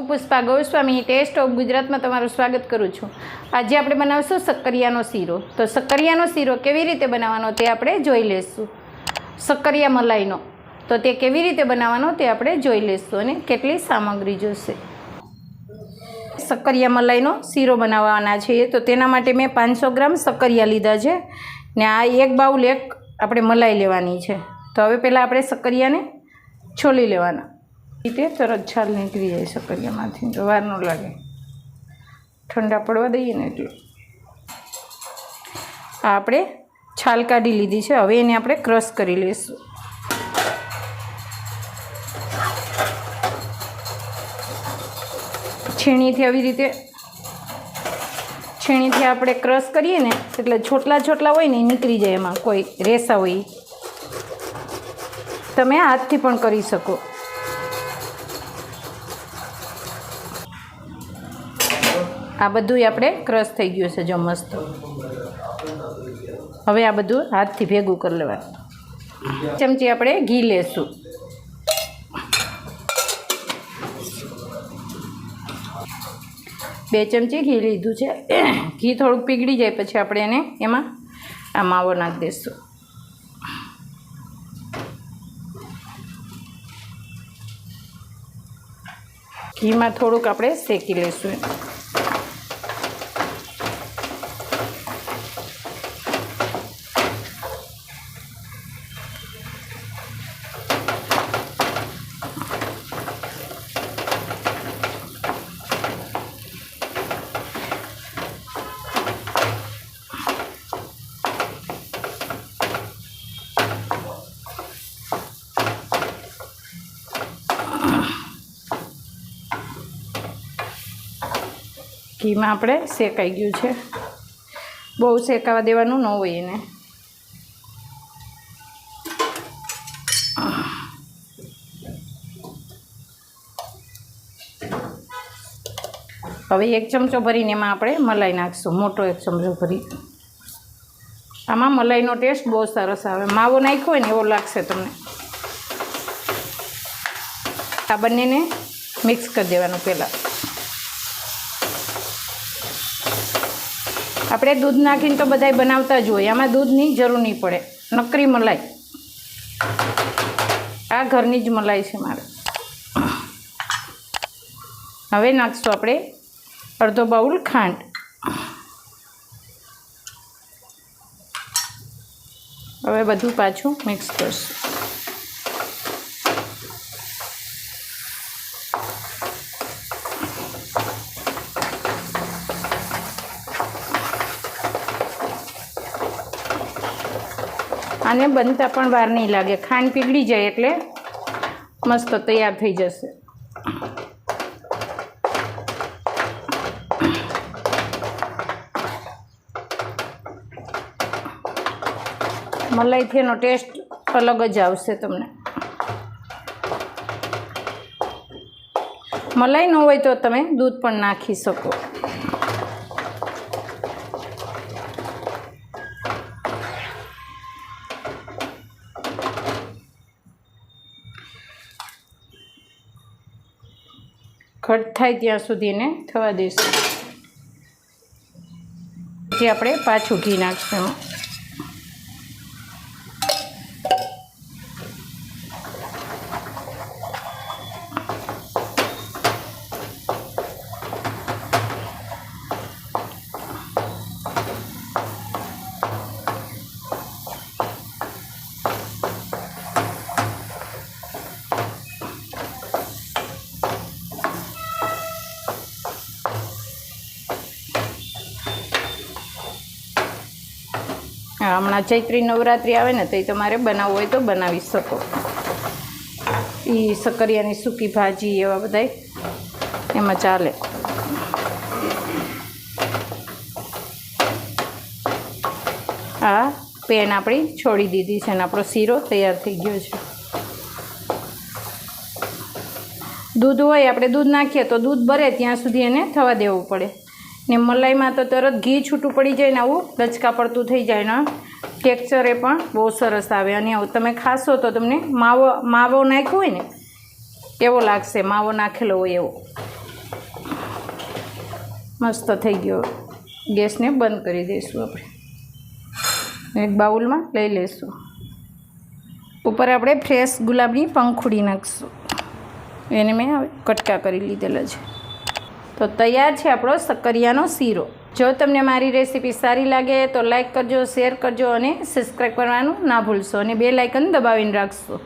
હું Pushpa Goswami test of ગુજરાતમાં તમારું સ્વાગત કરું છું. આજે આપણે બનાવશું સક્કરિયાનો શીરો. તો સક્કરિયાનો શીરો કેવી રીતે બનાવવાનો તે આપણે જોઈ લઈશું શક્કરિયા મલાઈનો. તો તે કેવી રીતે બનાવવાનો તે આપણે જોઈ લઈશું અને કેટલી સામગ્રી જોશે. શક્કરિયા મલાઈનો શીરો બનાવવાના છે તો તેના માટે મેં પાંચસો ગ્રામ સક્કરિયા લીધા છે. ને આ એક બાઉલ એક આપણે મલાઈ લેવાની છે. તો હવે પહેલાં આપણે સક્કરિયાને છોલી લેવાના. રીતે તરત નીકળી જાય સકરિયામાંથી તો વાર ન લાગે. ઠંડા પડવા દઈએ ને એટલે. આ આપણે છાલ કાઢી લીધી છે. હવે એને આપણે ક્રશ કરી લઈશું. છીણીથી આવી રીતે, છીણીથી આપણે ક્રશ કરીએ ને, એટલે છોટલા છોટલા હોય ને નીકળી જાય એમાં. કોઈ રેસા હોય. તમે હાથથી પણ કરી શકો. આ બધું આપણે ક્રશ થઈ ગયું છે જો મસ્ત. હવે આ બધું હાથથી ભેગું કરી લેવાનું. ચમચી આપણે ઘી લેશું. બે ચમચી ઘી લીધું છે. ઘી થોડુંક પીગળી જાય પછી આપણે એને એમાં આ માવો નાખી દઈશું ઘીમાં થોડુંક આપણે શેકી લઈશું ઘીમાં આપણે શેકાઈ ગયું છે. બહુ શેકાવા દેવાનું ન હોય એને. હવે એક ચમચો ભરીને એમાં આપણે મલાઈ નાખીશું, મોટો એક ચમચો ભરી. આમાં મલાઈનો ટેસ્ટ બહુ સરસ આવે. માવો નાખ્યો હોય ને એવો લાગશે તમને. આ બંનેને મિક્સ કરી દેવાનું પહેલાં. આપણે દૂધ નાખીને તો બધાય બનાવતા જ હોય, આમાં દૂધની જરૂર નહીં પડે. નકરી મલાઈ. આ ઘરની જ મલાઈ છે મારે. હવે નાખશું આપણે અડધો બાઉલ ખાંડ. હવે બધું પાછું મિક્સ કરશું. આને બનતા પણ વાર નહીં લાગે. ખાંડ પીગળી જાય એટલે મસ્ત તૈયાર થઈ જશે. મલાઈથી એનો ટેસ્ટ અલગ જ આવશે તમને. મલાઈ ન હોય તો તમે દૂધ પણ નાખી શકો. ઘટ થાય ત્યાં સુધી એને થવા દઈશું પછી આપણે પાછું ઘી નાખશું. હા, હમણાં ચૈત્રી નવરાત્રિ આવે ને તો એ તમારે બનાવવું હોય તો બનાવી શકો. એ સકરિયાની સૂકી ભાજી એવા બધાય એમાં ચાલે. આ પેન આપણી છોડી દીધી છે અને આપણો શીરો તૈયાર થઈ ગયો છે. દૂધ હોય આપણે દૂધ નાખીએ તો દૂધ ભરે ત્યાં સુધી એને થવા દેવું પડે. ને મલાઈમાં તો તરત ઘી છૂટું પડી જાય ને આવું લચકા પડતું થઈ જાય ને. ટેક્સચર એ પણ બહુ સરસ આવે. અને આવું તમે ખાશો તો તમને માવો માવો નાખ્યો હોય ને, એવો લાગશે. માવો નાખેલો હોય એવો. મસ્ત થઈ ગયો. ગેસને બંધ કરી દઈશું આપણે. એક બાઉલમાં લઈ લઈશું. ઉપર આપણે ફ્રેશ ગુલાબની પંખુડી નાખીશું. એને મેં કટકા કરી લીધેલા છે. તો તૈયાર છે આપણો સક્કરિયાનો શીરો. જો તમને મારી રેસીપી સારી લાગે તો લાઈક કરજો, શેર કરજો અને સબસ્ક્રાઈબ કરવાનું ના ભૂલશો અને બે લાઇકન દબાવીને રાખશો.